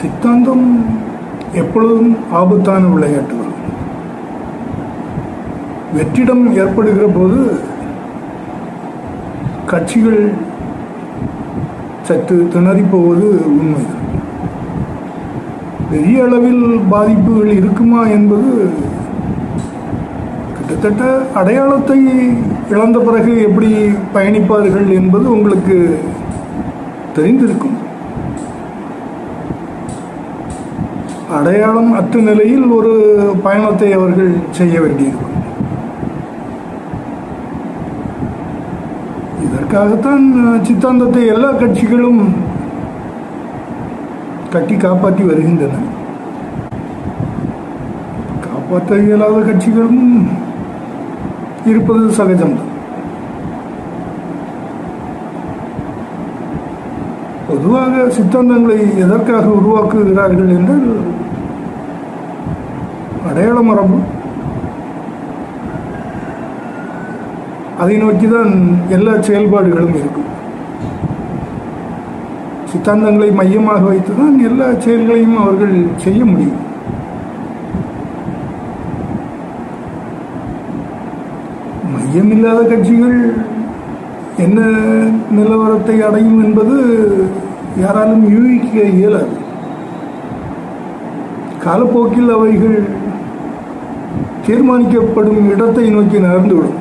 சித்தாந்தம் எப்பொழுதும் ஆபத்தான விளையாட்டு வெற்றிடம் ஏற்படுகிற போது கட்சிகள் சற்று திணறிப் போவது உண்மை பெரிய அளவில் பாதிப்புகள் இருக்குமா என்பது கிட்டத்தட்ட அடையாளத்தை இழந்த பிறகு எப்படி பயணிப்பார்கள் என்பது உங்களுக்கு தெரிந்திருக்கும் அடையாளம் அற்ற நிலையில் ஒரு பயணத்தை அவர்கள் செய்ய வேண்டியிருக்கும் இதற்காகத்தான் சித்தாந்தத்தை எல்லா கட்சிகளும் கட்டி காப்பாற்றி வருகின்றன. காப்பாற்ற இயலாத கட்சிகளும் இருப்பது சகஜம்தான். பொதுவாக சித்தாந்தங்களை எதற்காக உருவாக்குகிறார்கள் என்றால் மரபு. அதை நோக்கி தான் எல்லா செயல்பாடுகளும் இருக்கும். சித்தாந்தங்களை மையமாக வைத்து தான் எல்லா செயல்களையும் அவர்கள் செய்ய முடியும். மையமில்லாத கட்சிகள் என்ன நிலவரத்தை அடையும் என்பது யாராலும் யூகிக்க இயலாது. காலப்போக்கில் அவைகள் தீர்மானிக்கப்படும் இடத்தை நோக்கி நகர்ந்துவிடும்